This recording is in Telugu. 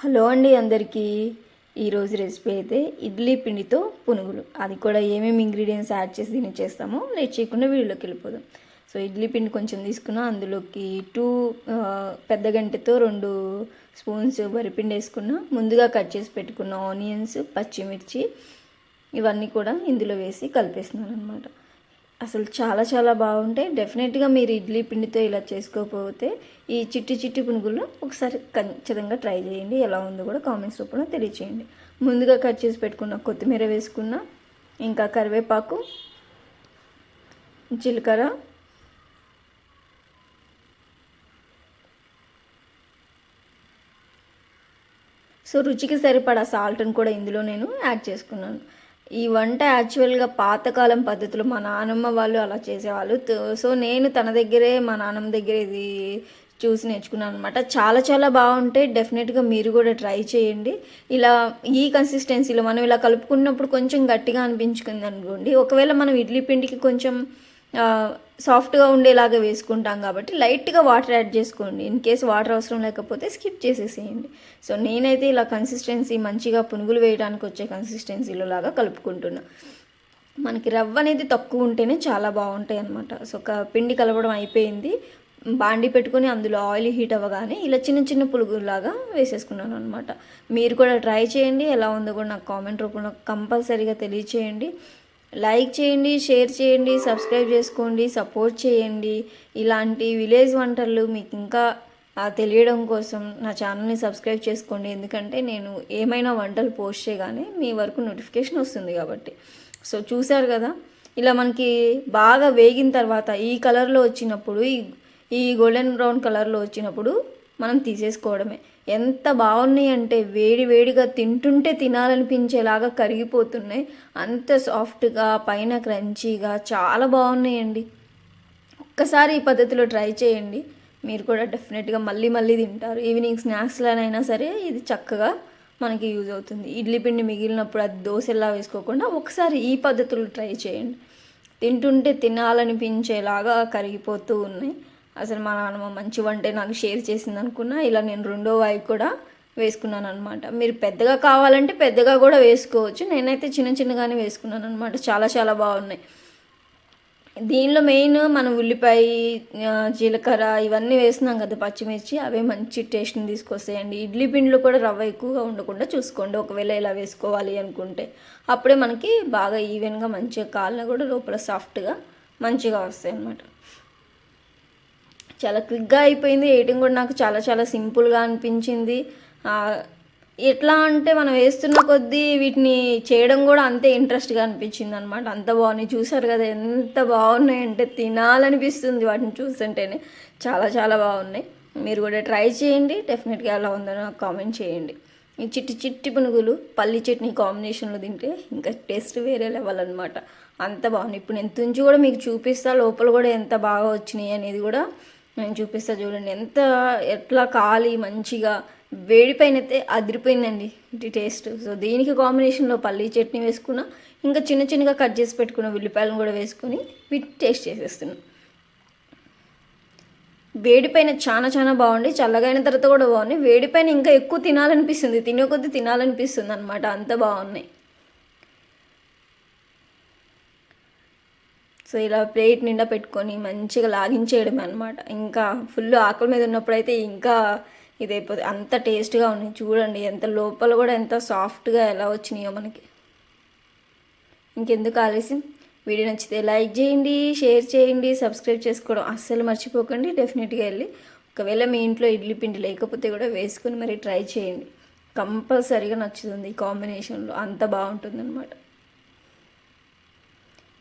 హలో అండి అందరికీ. ఈరోజు రెసిపీ అయితే ఇడ్లీ పిండితో పునుగులు. అది కూడా ఏమేమి ఇంగ్రీడియంట్స్ యాడ్ చేసి దీన్ని చేస్తామో లేట్ చేయకుండా వీడియోలోకి వెళ్ళిపోదాం. సో ఇడ్లీ పిండి కొంచెం తీసుకున్నా అందులోకి టూ పెద్ద గంటతో రెండు స్పూన్స్ వరిపిండి వేసుకున్నా ముందుగా కట్ చేసి పెట్టుకున్న ఆనియన్స్ పచ్చిమిర్చి ఇవన్నీ కూడా ఇందులో వేసి కలిపేస్తున్నాను అనమాట అసలు చాలా చాలా బాగుంటాయి. డెఫినెట్గా మీరు ఇడ్లీ పిండితో ఇలా చేసుకోకపోతే ఈ చిట్టి చిట్టి పునుగులు ఒకసారి ఖచ్చితంగా ట్రై చేయండి. ఎలా ఉందో కూడా కామెంట్స్ రూపంలో తెలియచేయండి. ముందుగా కట్ చేసి పెట్టుకున్న కొత్తిమీర వేసుకున్న ఇంకా కరివేపాకు జీలకర్ర సో రుచికి సరిపడా సాల్ట్ని కూడా ఇందులో నేను యాడ్ చేసుకున్నాను. ఈ వంట యాక్చువల్గా పాతకాలం పద్ధతులు మా నానమ్మ వాళ్ళు అలా చేసేవాళ్ళు. సో నేను తన దగ్గరే మా నాన్నమ్మ దగ్గర ఇది చూసి నేర్చుకున్నాను అనమాట చాలా చాలా బాగుంటాయి. డెఫినెట్గా మీరు కూడా ట్రై చేయండి. ఇలా ఈ కన్సిస్టెన్సీలో మనం ఇలా కలుపుకున్నప్పుడు కొంచెం గట్టిగా అనిపించుకుంది అనుకోండి ఒకవేళ మనం ఇడ్లీ పిండికి కొంచెం సాఫ్ట్గా ఉండేలాగా వేసుకుంటాం కాబట్టి లైట్గా వాటర్ యాడ్ చేసుకోండి. ఇన్ కేస్ వాటర్ అవసరం లేకపోతే స్కిప్ చేసేసేయండి. సో నేనైతే ఇలా కన్సిస్టెన్సీ మంచిగా పునుగులు వేయడానికి వచ్చే కన్సిస్టెన్సీలో లాగా కలుపుకుంటున్నా. మనకి రవ్వ అనేది తక్కువ ఉంటేనే చాలా బాగుంటాయి అనమాట సో ఒక పిండి కలపడం అయిపోయింది. బాండి పెట్టుకొని అందులో ఆయిల్ హీట్ అవ్వగానే ఇలా చిన్న చిన్న పులుగులాగా వేసేసుకున్నాను అనమాట మీరు కూడా ట్రై చేయండి. ఎలా ఉందో కూడా నాకు కామెంట్ రూపంలో కంపల్సరీగా తెలియచేయండి. లైక్ చేయండి షేర్ చేయండి సబ్స్క్రైబ్ చేసుకోండి సపోర్ట్ చేయండి. ఇలాంటి విలేజ్ వంటలు మీకు ఇంకా తెలియడం కోసం నా ఛానల్ని సబ్స్క్రైబ్ చేసుకోండి. ఎందుకంటే నేను ఏమైనా వంటలు పోస్ట్ చేయగానే మీ వరకు నోటిఫికేషన్ వస్తుంది కాబట్టి. సో చూశారు కదా? ఇలా మనకి బాగా వేగిన తర్వాత ఈ కలర్లో వచ్చినప్పుడు ఈ ఈ గోల్డెన్ బ్రౌన్ కలర్లో వచ్చినప్పుడు మనం తీసేసుకోవడమే. ఎంత బాగున్నాయి అంటే వేడి వేడిగా తింటుంటే తినాలనిపించేలాగా కరిగిపోతున్నాయి. అంత సాఫ్ట్గా పైన క్రంచీగా చాలా బాగున్నాయండి. ఒక్కసారి ఈ పద్ధతిలో ట్రై చేయండి. మీరు కూడా డెఫినెట్గా మళ్ళీ మళ్ళీ తింటారు. ఈవినింగ్ స్నాక్స్లోనైనా సరే ఇది చక్కగా మనకి యూజ్ అవుతుంది. ఇడ్లీ పిండి మిగిలినప్పుడు అది దోశలా వేసుకోకుండా ఒకసారి ఈ పద్ధతులు ట్రై చేయండి. తింటుంటే తినాలనిపించేలాగా కరిగిపోతూ ఉన్నాయి. అసలు మా నాన్నమ్మ మంచి వంటే నాకు షేర్ చేసింది అనుకున్నా. ఇలా నేను రెండో వాయి కూడా వేసుకున్నాను అనమాట మీరు పెద్దగా కావాలంటే పెద్దగా కూడా వేసుకోవచ్చు. నేనైతే చిన్న చిన్నగానే వేసుకున్నాను అనమాట చాలా చాలా బాగున్నాయి. దీనిలో మెయిన్ మనం ఉల్లిపాయ జీలకర్ర ఇవన్నీ వేస్తున్నాం కదా పచ్చిమిర్చి. అవే మంచి టేస్ట్ని తీసుకొస్తాయండి. ఇడ్లీ పిండిలో కూడా రవ్వ ఎక్కువగా ఉండకుండా చూసుకోండి. ఒకవేళ ఇలా వేసుకోవాలి అనుకుంటే. అప్పుడే మనకి బాగా ఈవెన్గా మంచిగా కాళ్ళ కూడా లోపల సాఫ్ట్గా మంచిగా వస్తాయి అన్నమాట. చాలా క్విక్గా అయిపోయింది. ఎయిటింగ్ కూడా నాకు చాలా చాలా సింపుల్గా అనిపించింది. ఎట్లా అంటే మనం వేస్తున్న కొద్దీ వీటిని చేయడం కూడా అంతే ఇంట్రెస్ట్గా అనిపించింది అనమాట అంత బాగున్నాయి చూసారు కదా ఎంత బాగున్నాయంటే తినాలనిపిస్తుంది వాటిని చూస్తుంటేనే. చాలా చాలా బాగున్నాయి. మీరు కూడా ట్రై చేయండి. డెఫినెట్గా ఎలా ఉందో నాకు కామెంట్ చేయండి. ఈ చిట్టి చిట్టి పునుగులు పల్లి చట్నీ కాంబినేషన్లో తింటే ఇంకా టేస్ట్ వేరే లెవెల్ అనమాట అంత బాగుంది. ఇప్పుడు నేను తుంచి కూడా మీకు చూపిస్తా. లోపల కూడా ఎంత బాగా వచ్చినాయి అనేది కూడా నేను చూపిస్తా చూడండి. ఎంత ఎట్లా కాలి మంచిగా వేడిపైన అయితే అదిరిపోయిందండి ఇది టేస్ట్. సో దీనికి కాంబినేషన్లో పల్లీ చట్నీ వేసుకున్నా ఇంకా చిన్న చిన్నగా కట్ చేసి పెట్టుకున్న ఉల్లిపాయలను కూడా వేసుకొని వీటి టేస్ట్ చేసేస్తున్నాను వేడిపైన చాలా చాలా బాగుంది చల్లగైన తర్వాత కూడా బాగున్నాయి వేడిపైన ఇంకా ఎక్కువ తినాలనిపిస్తుంది తినే కొద్దీ తినాలనిపిస్తుంది అనమాట అంత బాగున్నాయి. సో ఇలా ప్లేట్ నిండా పెట్టుకొని మంచిగా లాగించేయడమే అనమాట ఇంకా ఫుల్ ఆకలి మీద ఉన్నప్పుడు అయితే ఇంకా ఇదైపోతుంది అంత టేస్ట్గా ఉన్నాయి. చూడండి ఎంత లోపల కూడా ఎంత సాఫ్ట్గా ఎలా వచ్చినాయో మనకి. ఇంకెందుకు ఆలస్యం? వీడియో నచ్చితే లైక్ చేయండి షేర్ చేయండి సబ్స్క్రైబ్ చేసుకోవడం అస్సలు మర్చిపోకండి. డెఫినెట్గా వెళ్ళి ఒకవేళ మీ ఇంట్లో ఇడ్లీ పిండి లేకపోతే కూడా వేసుకొని మరి ట్రై చేయండి. కంపల్సరీగా నచ్చుతుంది ఈ కాంబినేషన్లో. అంత బాగుంటుంది